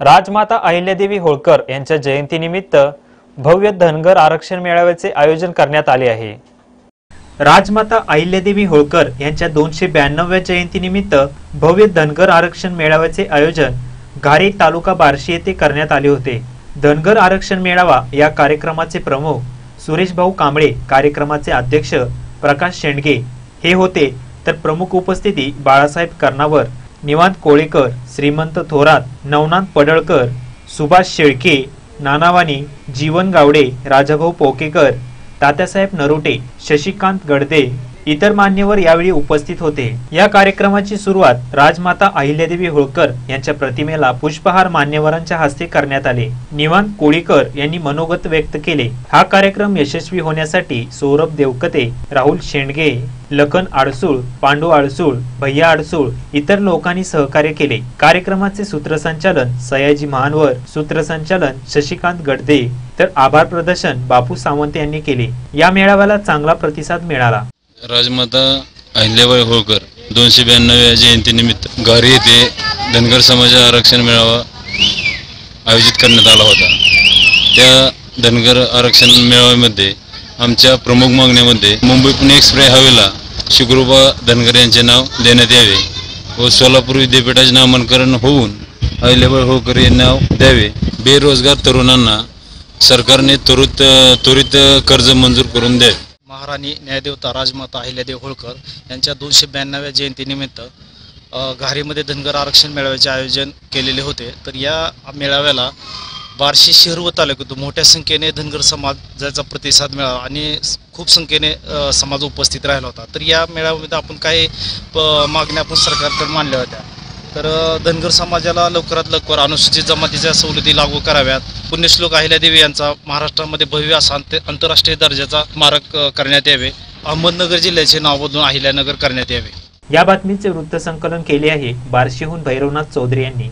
राजमाता अहिल्यादेवी होळकर यांच्या जयंतीनिमित्त भव्य धनगर आरक्षण मेळाव्याचे आयोजन करण्यात आले आहे. राजमाता अहिल्यादेवी होळकर यांच्या दोनशे ब्याण्णव्या जयंतीनिमित्त भव्य धनगर आरक्षण मेळाव्याचे आयोजन घारी तालुका बार्शी येथे करण्यात आले होते. धनगर आरक्षण मेळावा या कार्यक्रमाचे प्रमुख सुरेश भाऊ कांबळे कार्यक्रमाचे अध्यक्ष प्रकाश शेंडगे हे होते. तर प्रमुख उपस्थिती बाळासाहेब कर्णावर. निवांत कोळेकर श्रीमंत थोरात नवनाथ पडळकर सुभाष शेळके नानावानी जीवन गावडे राजाभाऊ पोकेकर तात्यासाहेब नरोटे शशिकांत गडदे इतर मान्यवर यावेळी उपस्थित होते. या कार्यक्रमाची सुरुवात राजमाता अहिल्यादेवी होळकर यांच्या प्रतिमेला पुष्पहार मान्यवरांच्या हस्ते करण्यात आले. निवांत कोळीकर यांनी मनोगत व्यक्त केले. हा कार्यक्रम यशस्वी होण्यासाठी सौरभ देवकते राहुल शेंडगे लखन आडसूळ पांडू आडसूळ भैया आडसूळ इतर लोकांनी सहकार्य केले. कार्यक्रमाचे सूत्रसंचालन सयाजी महानवर सूत्रसंचालन शशिकांत गडदे तर आभार प्रदर्शन बापू सावंत यांनी केले. या मेळाव्याला चांगला प्रतिसाद मिळाला. राजमाता अहिल्याबाई होळकर दोनशे ब्याण्णव्या जयंतीनिमित्त गारी येथे धनगर समाज आरक्षण मेळावा आयोजित करण्यात आला होता. त्या धनगर आरक्षण मेळाव्यामध्ये आमच्या प्रमुख मागण्यामध्ये मुंबई पुणे एक्सप्रेस हवेला शिवकृपा धनगर यांचे नाव देण्यात यावे व सोलापूर विद्यापीठाचे नामांकरण होऊन अहिल्याबाई होळकर हे नाव द्यावे. बेरोजगार तरुणांना सरकारने त्वरित त्वरित कर्ज मंजूर करून द्यावे. महाराणी न्यायदेवता राजमाता अहिल्यादेव होळकर यांच्या दोनशे ब्याण्णव्या जयंतीनिमित्त घारीमध्ये धनगर आरक्षण मेळाव्याचे आयोजन केलेले होते. तर या मेळाव्याला बार्शी शहर व तालुक्यातून मोठ्या संख्येने धनगर समाजाचा प्रतिसाद मिळाला आणि खूप संख्येने समाज उपस्थित राहिला होता. तर या मेळाव्यामध्ये आपण काही प- मागण्या आपण सरकारकडे मांडल्या होत्या. तर धनगर समाजाला लवकरात लवकर अनुसूचित जमातीच्या सवलती लागू कराव्यात. पुण्यश्लोक अहिल्यादेवी यांचा महाराष्ट्रामध्ये भव्य असा आंतरराष्ट्रीय दर्जाचा स्मारक करण्यात यावे. अहमदनगर जिल्ह्याचे नाव बदलून अहिल्यानगर करण्यात यावे. या बातमीचे वृत्तसंकलन केले आहे बार्शीहून भैरवनाथ चौधरी यांनी.